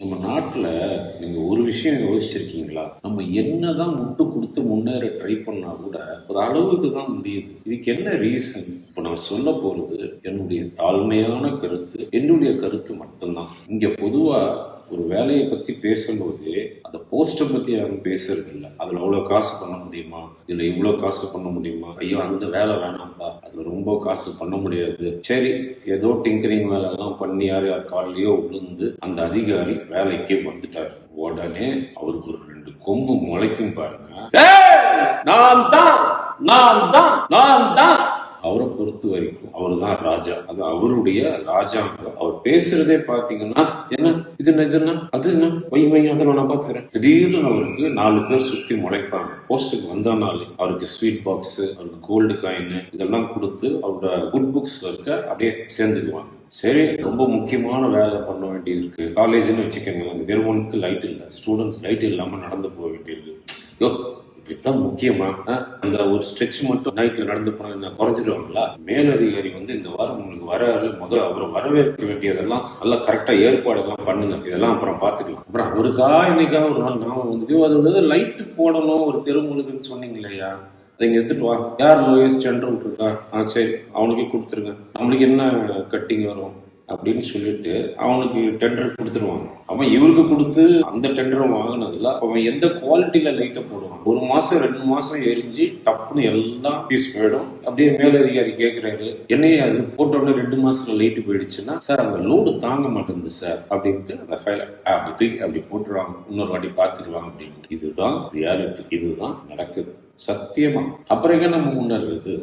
நம்ம நாட்டில் நீங்கள் ஒரு விஷயம் யோசிச்சிருக்கீங்களா? நம்ம என்னதான் முட்டு கொடுத்து முன்னேற ட்ரை பண்ணா கூட ஒரு அளவுக்கு தான் முடியுது. இதுக்கு என்ன ரீசன் இப்போ நான் சொல்ல போகிறது என்னுடைய தாழ்மையான கருத்து என்னுடைய கருத்து மட்டும்தான். இங்கே பொதுவாக ஒரு வேலையை பற்றி பேசும்போது போஸ்ட்டை பற்றி பத்தி யாரும் பேசுறது இல்ல அதுல அவ்வளவு காசு பண்ண முடியுமா? இதுல இவ்வளவு காசு பண்ண முடியுமா? ஐயோ அந்த வேலை வேணாம்ப்பா அதுல ரொம்ப காசு பண்ண முடியாது. சரி ஏதோ டிங்கரிங் வேலை எல்லாம் பண்ணி யார் யார் காலையோ விழுந்து அந்த அதிகாரி வேலைக்கு வந்துட்டாரு. உடனே அவருக்கு ஒரு ரெண்டு கொம்பு முளைக்கும் பாருங்க. நான் தான் நான் தான் நான் தான் அவரை பொறுத்த வரைக்கும் அவர் தான் ராஜா. அது அவருடைய ராஜாங்க அவர் பேசுறதே பாத்தீங்கன்னா என்ன? இது என்ன இது என்ன? அது என்ன? வை அதை நான் பாத்துக்கிறேன் திடீர்னு அவருக்கு நாலு பேர் சுத்தி முளைப்பாங்க. போஸ்டுக்கு வந்தனாலே அவருக்கு ஸ்வீட் பாக்ஸ் அவருக்கு கோல்டு காயின் இதெல்லாம் கொடுத்து அவரோட குட் புக்ஸ் இருக்க அப்படியே சேர்ந்துக்குவாங்க. சரி ரொம்ப முக்கியமான வேலை பண்ண வேண்டியது இருக்கு காலேஜ்னு வச்சுக்கோங்க தெருவனுக்கு லைட் இல்லை. ஸ்டூடெண்ட்ஸ் லைட் இல்லாம நடந்து போய் அதுதான் முக்கியமா அந்த ஒரு ஸ்ட்ரெச் மட்டும் நைட்ல நடந்து போனா என்ன குறைஞ்சிடுவாங்களா? மேலதிகாரி வந்து இந்த வாரம் உங்களுக்கு வராரு முதல்ல அவரை வரவேற்க வேண்டியதெல்லாம் நல்லா கரெக்டா ஏற்பாடு எல்லாம் பண்ணுங்க. இதெல்லாம் அப்புறம் பாத்துக்கலாம் அப்புறம் அவருக்கா இன்னைக்கா ஒரு நாள் நாம வந்து அது வந்து லைட் போடணும் ஒரு தெருமுழுக்குன்னு சொன்னீங்க இல்லையா அதை இங்க எடுத்துட்டு வா. யார் லோயஸ்ட் டெண்டர் விட்டுருக்கா? ஆ சரி அவனுக்கே கொடுத்துருங்க. நம்மளுக்கு என்ன கட்டிங் வரும்? அப்படின்னு சொல்லிட்டு அவனுக்கு டெண்டர் கொடுத்துருவாங்க. அவன் இவருக்கு கொடுத்து அந்த டெண்டரும் வாங்கினதுல அவன் எந்த குவாலிட்டியில லைட்டை போடுவான்? ஒரு மாசம் ரெண்டு மாசம் எரிஞ்சு டப்புன்னு எல்லாம் பீஸ் போயிடும். அப்படியே மேலதிகாரி கேட்கிறாரு என்னைய அது போட்ட உடனே ரெண்டு மாசத்துல லைட் போயிடுச்சுன்னா சார் அந்த லோடு தாங்க மாட்டேங்குது சார் அப்படின்ட்டு அந்த ஃபைல அப்படி தூக்கி அப்படி போட்டுருவாங்க இன்னொரு வாட்டி பார்த்துக்கலாம் அப்படின்ட்டு. இதுதான் ரியாலிட்டி இதுதான் நடக்குது. சத்தியமா. அப்புறம் நம்ம முன்னேறது?